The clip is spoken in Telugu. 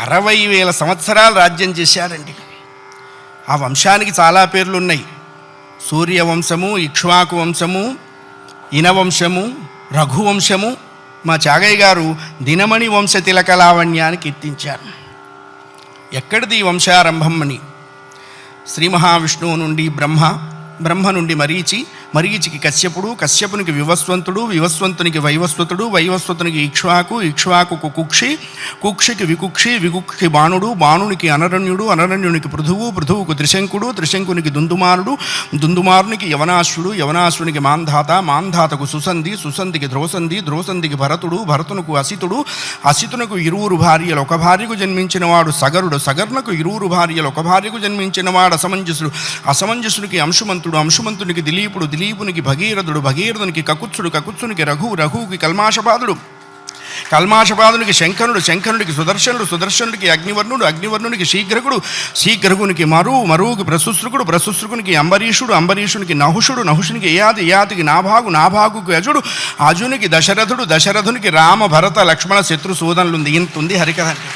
అరవై వేల సంవత్సరాలు రాజ్యం చేశాడండి. ఆ వంశానికి చాలా పేర్లు ఉన్నాయి సూర్యవంశము ఇక్ష్వాకు వంశము ఇనవంశము రఘువంశము మా చాగయ్య గారు దినమణి వంశ తిలకలావణ్యాన్ని కీర్తించారు. ఎక్కడిది వంశారంభం అని? శ్రీ మహావిష్ణువు నుండి బ్రహ్మ బ్రహ్మ నుండి మరీచి మరీచికి కశ్యపుడు కశ్యపునికి వివస్వంతుడు వివస్వంతునికి వైవస్వతుడు వైవస్వతునికి ఇక్ష్వాకు ఇక్ష్వాకు కుక్షి కుక్షికి వికుక్షి వికుక్షి బాణుడు బాణునికి అనరణ్యుడు అనరణ్యునికి పృథువు పృథువుకు త్రిశంకుడు త్రిశంకునికి దుందుమారుడు దుందుమారునికి యవనాశుడు యవనాశునికి మాంధాత మాంధాతకు సుసంధి సుసంధికి ద్రోసంధి ద్రోసంధికి భరతుడు భరతునకు అసితుడు అసితునకు ఇరువురు భార్యలు ఒక భార్యకు జన్మించినవాడు సగరుడు సగర్ణకు ఇరువురు భార్యలు ఒక భార్యకు జన్మించినవాడు అసమంజసుడు అసమంజసునికి అంశుమంతుడు అంశుమంతునికి దిలీపుడు దిలీపునికి భగీరథుడు భగీరథునికి కకుత్సుడు కకుత్సునికి రఘువు రఘువుకి కల్మాషపాదుడు కల్మాషపాదునికి శంకరుడు శంకరుడికి సుదర్శనుడు సుదర్శనుడికి అగ్నివర్ణుడు అగ్నివర్ణునికి శీఘ్రకుడు శీఘ్రకునికి మరువు మరువుకి ప్రశుశ్రుకుడు ప్రశుశ్రుకునికి అంబరీషుడు అంబరీషునికి నహుషుడు నహుషునికి ఏయాది ఏయాతికి నాభాగు నాభాగుకు యజుడు అజునికి దశరథుడు దశరథునికి రామ భరత లక్ష్మణ శత్రు సూదనులుంది ఇంత హరికథ అంటే.